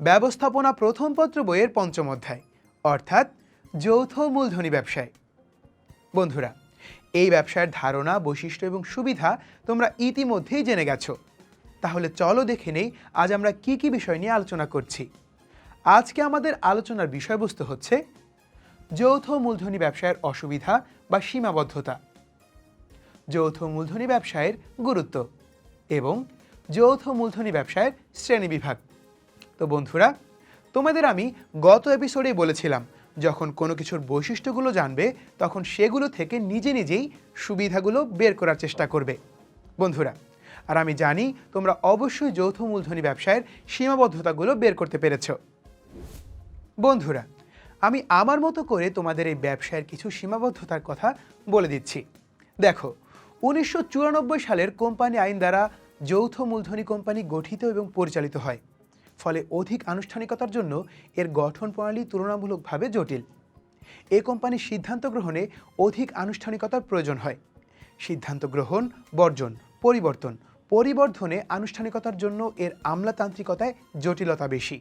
ব্যবস্থাপনা প্রথম পত্র বইয়ের পঞ্চম অধ্যায়, অর্থাৎ যৌথ মূলধনী ব্যবসায়। বন্ধুরা, এই ব্যবসার ধারণা, বৈশিষ্ট্য এবং সুবিধা তোমরা ইতিমধ্যেই জেনে গেছো। তাহলে চলো দেখে নেই আজ আমরা কি কি বিষয় নিয়ে আলোচনা করছি। আজকে আমাদের আলোচনার বিষয়বস্তু হচ্ছে যৌথ মূলধনী ব্যবসায়ের অসুবিধা বা সীমাবদ্ধতা। যৌথ মূলধনী ব্যবসায়ের গুরুত্ব এবং যৌথ মূলধনী ব্যবসায়ের শ্রেণীবিভাগ তো বন্ধুরা, তোমাদের আমি গত এপিসোডেই বলেছিলাম, যখন কোনো কিছুর বৈশিষ্ট্যগুলো জানবে, তখন সেগুলো থেকে নিজে নিজেই সুবিধাগুলো বের করার চেষ্টা করবে। বন্ধুরা, আর আমি জানি তোমরা অবশ্যই যৌথ মূলধনী ব্যবসায়ের সীমাবদ্ধতাগুলো বের করতে পেরেছ। বন্ধুরা, আমি আমার মতো করে তোমাদের এই ব্যবসায়ের কিছু সীমাবদ্ধতার কথা বলে দিচ্ছি। দেখো, উনিশশো চুরানব্বই সালের কোম্পানি আইন দ্বারা যৌথ মূলধনী কোম্পানি গঠিত এবং পরিচালিত হয়। ফলে অধিক আনুষ্ঠানিকতার জন্য এর গঠন প্রণালী তুলনামূলকভাবে জটিল। এ কোম্পানির সিদ্ধান্ত গ্রহণে অধিক আনুষ্ঠানিকতার প্রয়োজন হয়। সিদ্ধান্ত গ্রহণ, বর্জন, পরিবর্তন, পরিবর্ধনে আনুষ্ঠানিকতার জন্য এর আমলাতান্ত্রিকতায় জটিলতা বেশি।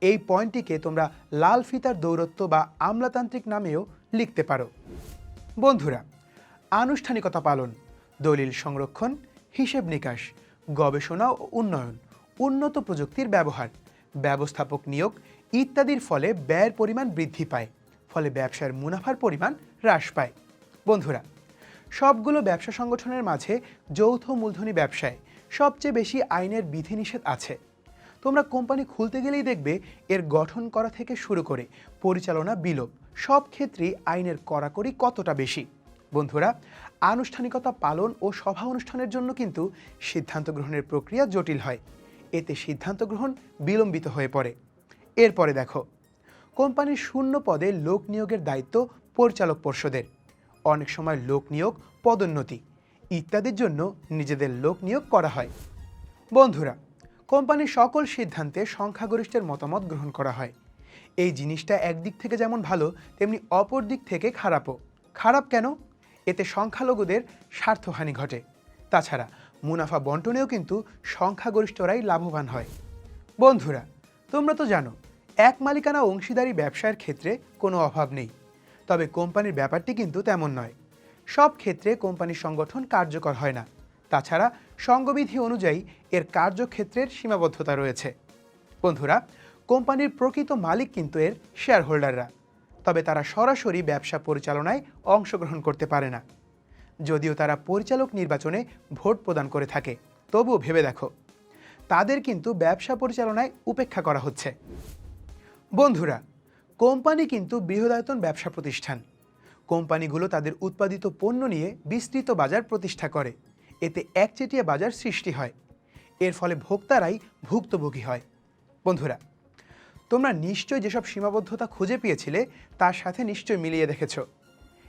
এই পয়েন্টটিকে তোমরা লাল ফিতার দৌরত্ব বা আমলাতান্ত্রিক নামেও লিখতে পারো। বন্ধুরা, আনুষ্ঠানিকতা পালন, দলিল সংরক্ষণ, হিসেব নিকাশ, গবেষণা ও উন্নয়ন। উন্নত প্রযুক্তির ব্যবহার। ব্যবস্থাপক নিয়োগ ইত্যাদির ফলে ব্যয়ের পরিমাণ বৃদ্ধি পায়, ফলে ব্যবসার মুনাফার পরিমাণ হ্রাস পায়। বন্ধুরা, সবগুলো ব্যবসা সংগঠনের মাঝে যৌথ মূলধনী ব্যবসায় সবচেয়ে বেশি আইনের বিধিনিষেধ আছে। তোমরা কোম্পানি খুলতে গেলেই দেখবে এর গঠন করা থেকে শুরু করে পরিচালনা বিলোপ সব ক্ষেত্রেই আইনের কড়াকড়ি কতটা বেশি। বন্ধুরা, আনুষ্ঠানিকতা পালন ও সভা অনুষ্ঠানের জন্য কিন্তু সিদ্ধান্ত গ্রহণের প্রক্রিয়া জটিল হয়। এতে সিদ্ধান্ত গ্রহণ বিলম্বিত হয়ে পড়ে। এরপরে দেখো, কোম্পানির শূন্য পদে লোক নিয়োগের দায়িত্ব পরিচালক পর্ষদের। অনেক সময় লোক নিয়োগ পদোন্নতি ইত্যাদির জন্য নিজেদের লোক নিয়োগ করা হয়। বন্ধুরা, কোম্পানির সকল সিদ্ধান্তে সংখ্যাগরিষ্ঠের মতামত গ্রহণ করা হয়। এই জিনিসটা একদিক থেকে যেমন ভালো, তেমনি অপর দিক থেকে খারাপও। খারাপ কেন? এতে সংখ্যালঘুদের স্বার্থহানি ঘটে। তাছাড়া মুনাফা বন্টনেও কিন্তু সংখ্যাগরিষ্ঠরাই লাভবান হয়। বন্ধুরা, তোমরা তো জানো, এক মালিকানা অংশীদারি ব্যবসার ক্ষেত্রে কোনো অভাব নেই। তবে কোম্পানির ব্যাপারটি কিন্তু তেমন নয়। সব ক্ষেত্রে কোম্পানির সংগঠন কার্যকর হয় না। তাছাড়া সংঘবিধি অনুযায়ী এর কার্যক্ষেত্রের সীমাবদ্ধতা রয়েছে। বন্ধুরা, কোম্পানির প্রকৃত মালিক কিন্তু এর শেয়ার হোল্ডাররা তবে তারা সরাসরি ব্যবসা পরিচালনায় অংশগ্রহণ করতে পারে না। যদিও তারা পরিচালক নির্বাচনে ভোট প্রদান করে থাকে। তবুও ভেবে দেখো, তাদের কিন্তু ব্যবসা পরিচালনায় উপেক্ষা করা হচ্ছে। বন্ধুরা, কোম্পানি কিন্তু বৃহদায়তন ব্যবসা প্রতিষ্ঠান। কোম্পানিগুলো তাদের উৎপাদিত পণ্য নিয়ে বিস্তৃত বাজার প্রতিষ্ঠা করে। এতে একচেটিয়া বাজার সৃষ্টি হয়। এর ফলে ভোক্তারাই ভুক্তভোগী হয়। বন্ধুরা, তোমরা নিশ্চয় যেসব সীমাবদ্ধতা খুঁজে পেয়েছিলে, তার সাথে নিশ্চয় মিলিয়ে দেখেছ।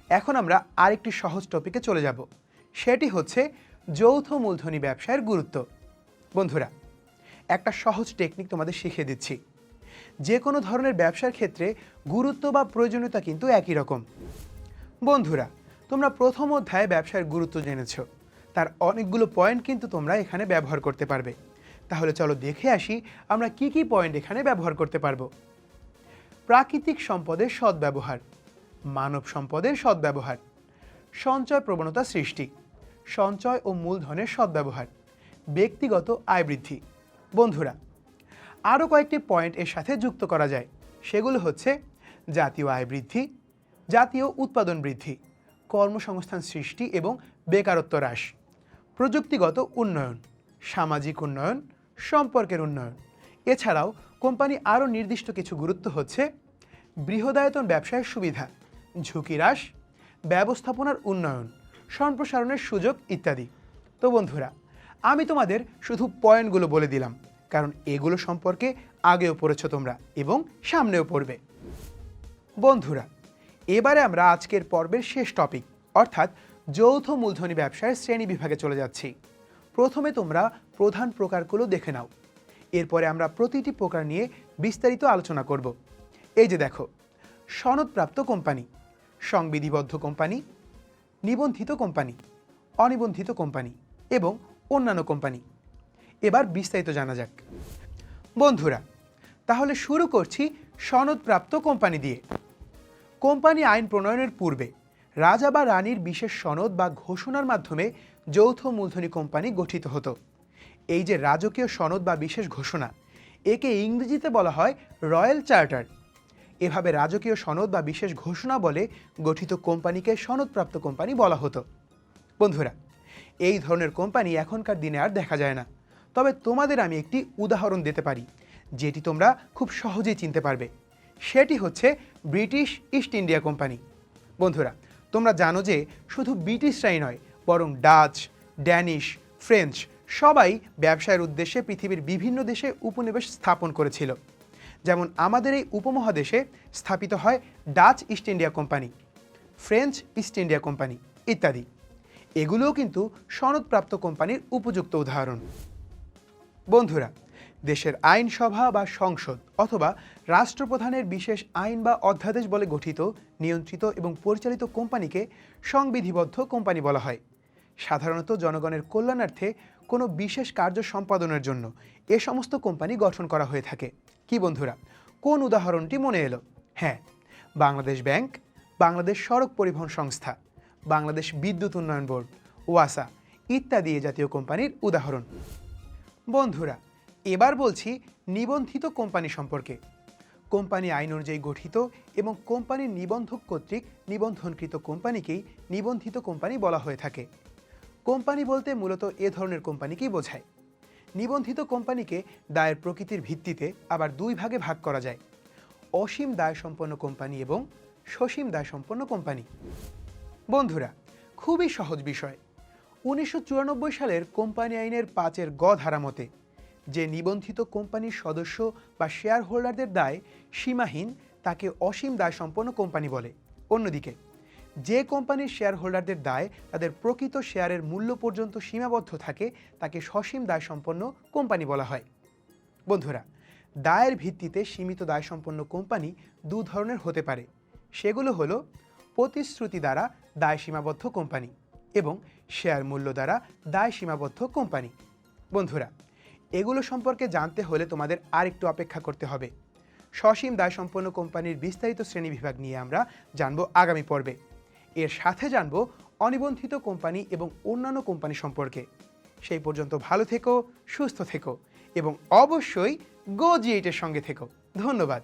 এখন আমরা আরেকটি সহজ টপিকে চলে যাব। সেটি হচ্ছে যৌথ মূলধনী ব্যবসায়ের গুরুত্ব। বন্ধুরা, একটা সহজ টেকনিক তোমাদের শিখিয়ে দিচ্ছি। যে কোনো ধরনের ব্যবসার ক্ষেত্রে গুরুত্ব বা প্রয়োজনীয়তা কিন্তু একই রকম। বন্ধুরা, তোমরা প্রথম অধ্যায়ে ব্যবসার গুরুত্ব জেনেছো। তার অনেকগুলো পয়েন্ট কিন্তু তোমরা এখানে ব্যবহার করতে পারবে। তাহলে চলো দেখে আসি আমরা কি কি পয়েন্ট এখানে ব্যবহার করতে পারব। প্রাকৃতিক সম্পদের সদ্ব্যবহার। মানব সম্পদের সদ্ব্যবহার, সঞ্চয় প্রবণতা সৃষ্টি, সঞ্চয় ও মূলধনের সদ্ব্যবহার, ব্যক্তিগত আয় বৃদ্ধি। বন্ধুরা, আরও কয়েকটি পয়েন্ট এর সাথে যুক্ত করা যায়। সেগুলো হচ্ছে জাতীয় আয় বৃদ্ধি, জাতীয় উৎপাদন বৃদ্ধি, কর্মসংস্থান সৃষ্টি এবং বেকারত্ব হ্রাস, প্রযুক্তিগত উন্নয়ন, সামাজিক উন্নয়ন, সম্পর্কের উন্নয়ন। এছাড়াও কোম্পানি আরও নির্দিষ্ট কিছু গুরুত্ব হচ্ছে বৃহদায়তন ব্যবসায়ের সুবিধা ঝুঁকি হ্রাস ব্যবস্থাপনার উন্নয়ন সম্প্রসারণের সুযোগ ইত্যাদি। তো বন্ধুরা, আমি তোমাদের শুধু পয়েন্টগুলো বলে দিলাম, কারণ এগুলো সম্পর্কে আগেও পড়েছ তোমরা এবং সামনেও পড়বে। বন্ধুরা, এবারে আমরা আজকের পর্বের শেষ টপিক অর্থাৎ যৌথ মূলধনী ব্যবসায় শ্রেণি বিভাগে চলে যাচ্ছি। প্রথমে তোমরা প্রধান প্রকারগুলো দেখে নাও। এরপরে আমরা প্রতিটি প্রকার নিয়ে বিস্তারিত আলোচনা করব। এই যে দেখো, সনদপ্রাপ্ত কোম্পানি। সংবিধিবদ্ধ কোম্পানি, নিবন্ধিত কোম্পানি, অনিবন্ধিত কোম্পানি এবং অন্যান্য কোম্পানি। এবার বিস্তারিত জানা যাক। বন্ধুরা, তাহলে শুরু করছি সনদপ্রাপ্ত কোম্পানি দিয়ে। কোম্পানি আইন প্রণয়নের পূর্বে রাজা বা রানীর বিশেষ সনদ বা ঘোষণার মাধ্যমে যৌথ মূলধনী কোম্পানি গঠিত হতো। এই যে রাজকীয় সনদ বা বিশেষ ঘোষণা, একে ইংরেজিতে বলা হয় রয়্যাল চার্টার। এভাবে রাজকীয় সনদ বা বিশেষ ঘোষণা বলে গঠিত কোম্পানিকে সনদপ্রাপ্ত কোম্পানি বলা হতো। বন্ধুরা, এই ধরনের কোম্পানি এখনকার দিনে আর দেখা যায় না। তবে তোমাদের আমি একটি উদাহরণ দিতে পারি, যেটি তোমরা খুব সহজেই চিনতে পারবে। সেটি হচ্ছে ব্রিটিশ ইস্ট ইন্ডিয়া কোম্পানি। বন্ধুরা, তোমরা জানো যে শুধু ব্রিটিশরাই নয়, বরং ডাচ, ড্যানিশ, ফ্রেঞ্চ সবাই ব্যবসায়ের উদ্দেশ্যে পৃথিবীর বিভিন্ন দেশে উপনিবেশ স্থাপন করেছিল। যেমন আমাদের এই উপমহাদেশে স্থাপিত হয় Dutch East India company, French East India company ইত্যাদি। এগুলোও কিন্তু সনদপ্রাপ্ত কোম্পানির উপযুক্ত উদাহরণ। বন্ধুরা, দেশের আইনসভা বা সংসদ অথবা রাষ্ট্রপ্রধানের বিশেষ আইন বা অধ্যাদেশ বলে গঠিত, নিয়ন্ত্রিত এবং পরিচালিত কোম্পানিকে সংবিধিবদ্ধ কোম্পানি বলা হয়। সাধারণত জনগণের কল্যাণার্থে কোনো বিশেষ কার্য সম্পাদনের জন্য এ সমস্ত কোম্পানি গঠন করা হয়ে থাকে। কি বন্ধুরা, কোন উদাহরণটি মনে এলো? হ্যাঁ বাংলাদেশ ব্যাংক, বাংলাদেশ সড়ক পরিবহন সংস্থা, বাংলাদেশ বিদ্যুৎ উন্নয়ন বোর্ড, ওয়াসা ইত্যাদি জাতীয় কোম্পানির উদাহরণ। বন্ধুরা, এবার বলছি নিবন্ধিত কোম্পানি সম্পর্কে। কোম্পানি আইন অনুযায়ী গঠিত এবং কোম্পানির নিবন্ধক কর্তৃক নিবন্ধনকৃত কোম্পানিকেই নিবন্ধিত কোম্পানি বলা হয়ে থাকে। কোম্পানি বলতে মূলত এ ধরনের কোম্পানিকেই বোঝায়। নিবন্ধিত কোম্পানিকে দায়ের প্রকৃতির ভিত্তিতে আবার দুই ভাগে ভাগ করা যায়। অসীম দায় সম্পন্ন কোম্পানি এবং সসীম দায় সম্পন্ন কোম্পানি। বন্ধুরা, খুবই সহজ বিষয়। উনিশশো চুরানব্বই সালের কোম্পানি আইনের পাঁচের গ ধারা মতে যে নিবন্ধিত কোম্পানির সদস্য বা শেয়ার হোল্ডারদের দায় সীমাহীন, তাকে অসীম দায় সম্পন্ন কোম্পানি বলে। অন্যদিকে যে কোম্পানির শেয়ার হোল্ডারদের দায় তাদের প্রকৃত শেয়ারের মূল্য পর্যন্ত সীমাবদ্ধ থাকে, তাকে সসীম দায় সম্পন্ন কোম্পানি বলা হয়। বন্ধুরা, দায়ের ভিত্তিতে সীমিত দায় সম্পন্ন কোম্পানি দু ধরনের হতে পারে। সেগুলো হলো প্রতিশ্রুতি দ্বারা দায় সীমাবদ্ধ কোম্পানি এবং শেয়ার মূল্য দ্বারা দায় সীমাবদ্ধ কোম্পানি। বন্ধুরা, এগুলো সম্পর্কে জানতে হলে তোমাদের আর একটু অপেক্ষা করতে হবে। সসীম দায় সম্পন্ন কোম্পানির বিস্তারিত শ্রেণীবিভাগ নিয়ে আমরা জানব আগামী পর্বে। এর সাথে জানব অনিবন্ধিত কোম্পানি এবং অন্যান্য কোম্পানি সম্পর্কে। সেই পর্যন্ত ভালো থেকো, সুস্থ থেকো এবং অবশ্যই গো জি এইটের সঙ্গে থেকো। ধন্যবাদ।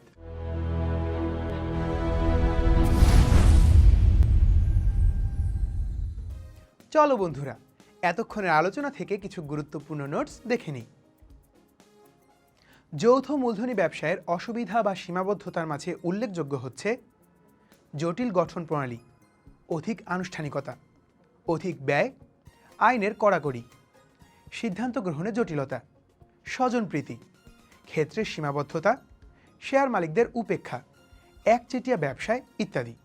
চলো বন্ধুরা, এতক্ষণের আলোচনা থেকে কিছু গুরুত্বপূর্ণ নোটস দেখে নিই। যৌথ মূলধনী ব্যবসায়ের অসুবিধা বা সীমাবদ্ধতার মাঝে উল্লেখযোগ্য হচ্ছে জটিল গঠন প্রণালী। অধিক আনুষ্ঠানিকতা, অধিক ব্যয়, আইনের কড়াকড়ি, সিদ্ধান্ত গ্রহণে জটিলতা স্বজনপ্রীতি ক্ষেত্রের সীমাবদ্ধতা, শেয়ার মালিকদের উপেক্ষা, একচেটিয়া ব্যবসায় ইত্যাদি।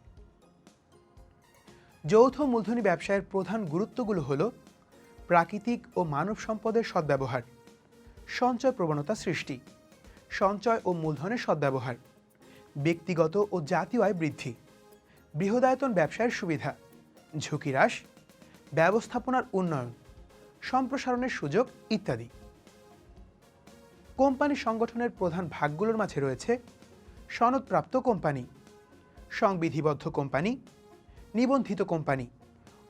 যৌথ মূলধনী ব্যবসায়ের প্রধান গুরুত্বগুলো হল প্রাকৃতিক ও মানব সম্পদের সদ্ব্যবহার, সঞ্চয় প্রবণতা সৃষ্টি, সঞ্চয় ও মূলধনের সদ্ব্যবহার, ব্যক্তিগত ও জাতীয় আয় বৃদ্ধি। বৃহদায়তন ব্যবসায়ের সুবিধা, ঝুঁকি হ্রাস, ব্যবস্থাপনার উন্নয়ন, সম্প্রসারণের সুযোগ ইত্যাদি। কোম্পানি সংগঠনের প্রধান ভাগগুলোর মাঝে রয়েছে সনদপ্রাপ্ত কোম্পানি, সংবিধিবদ্ধ কোম্পানি, নিবন্ধিত কোম্পানি,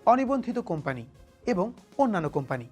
অনিবন্ধিত কোম্পানি এবং অন্যান্য কোম্পানি।